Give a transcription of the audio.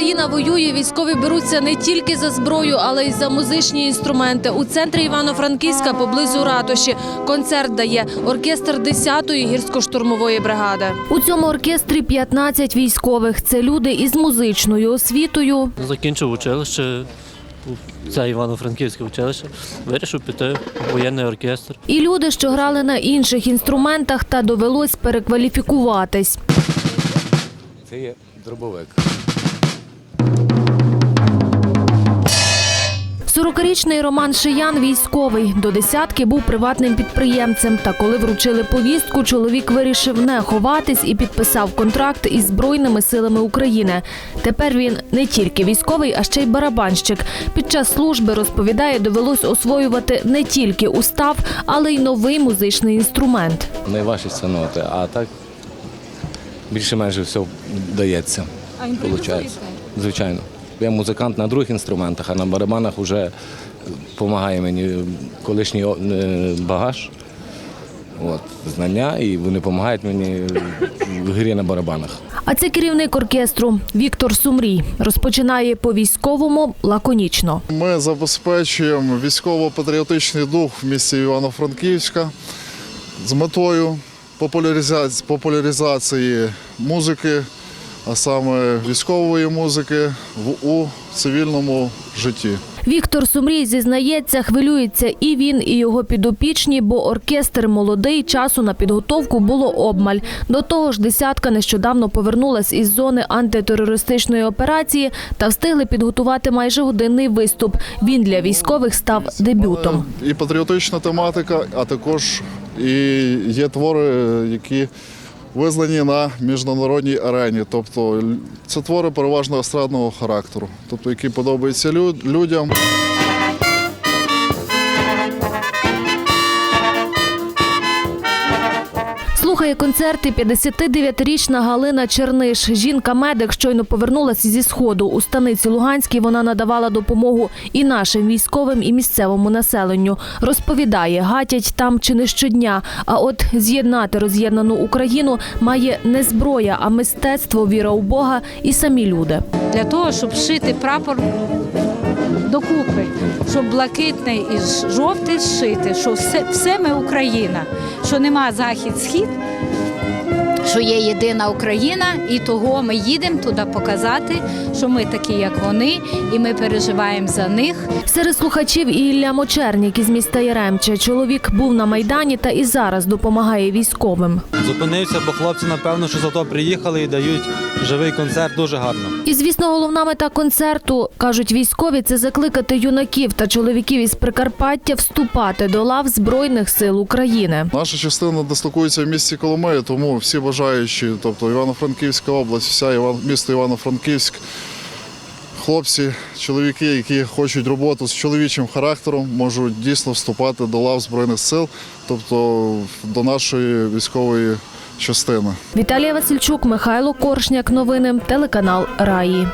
країна воює, військові беруться не тільки за зброю, але й за музичні інструменти. У центрі Івано-Франківська поблизу ратуші концерт дає оркестр 10-ї гірсько-штурмової бригади. У цьому оркестрі 15 військових. Це люди із музичною освітою. Закінчив училище, це Івано-Франківське училище. Вирішив піти в воєнний оркестр. І люди, що грали на інших інструментах, та довелось перекваліфікуватись. Це є дробовик. 40-річний Роман Шиян військовий. До десятки був приватним підприємцем. Та коли вручили повістку, чоловік вирішив не ховатись і підписав контракт із Збройними силами України. Тепер він не тільки військовий, а ще й барабанщик. Під час служби розповідає, довелось освоювати не тільки устав, але й новий музичний інструмент. Найважчі це ноти, а так більше майже все вдається. Получається. Звичайно. Я музикант на других інструментах, а на барабанах вже допомагає мені колишній е, багаж. От, знання, і вони допомагають мені в грі на барабанах. А це керівник оркестру Віктор Сумрій. Розпочинає по військовому лаконічно. Ми забезпечуємо військово-патріотичний дух в місті Івано-Франківська з метою популяризації, популяризації музики, а саме військової музики в у цивільному житті. Віктор Сумрій зізнається, хвилюється і він, і його підопічні, бо оркестр молодий, часу на підготовку було обмаль. До того ж, десятка нещодавно повернулась із зони антитерористичної операції та встигли підготувати майже годинний виступ. Він для військових став дебютом. І патріотична тематика, а також і є твори, які визнані на міжнародній арені. Тобто це твори переважно естрадного характеру, тобто які подобаються лю- людям. Слухає концерти 59-річна Галина Черниш. Жінка-медик щойно повернулася зі сходу. У станиці Луганській вона надавала допомогу і нашим військовим, і місцевому населенню. Розповідає, гатять там чи не щодня. А от з'єднати роз'єднану Україну має не зброя, а мистецтво, віра у Бога і самі люди. для того, щоб шити прапор докупи, щоб блакитний і жовтий зшити, що все, все ми Україна, що нема захід-схід, що є єдина Україна, і того ми їдемо туди показати, що ми такі, як вони, і ми переживаємо за них. Серед слухачів і Ілля Мочернік із міста Яремче. Чоловік був на майдані та і зараз допомагає військовим. Зупинився, бо хлопці, напевно, що зато приїхали і дають живий концерт дуже гарно. І звісно, головна мета концерту кажуть військові це закликати юнаків та чоловіків із Прикарпаття вступати до лав збройних сил України. Наша частина дислокується в місті Коломиї, тому всі бажаючі, тобто Івано-Франківська область, вся Іван, місто Івано-Франківськ, хлопці, чоловіки, які хочуть роботу з чоловічим характером, можуть дійсно вступати до лав Збройних сил, тобто до нашої військової частини. Віталія Васильчук, Михайло Коршняк. Новини телеканал Раї.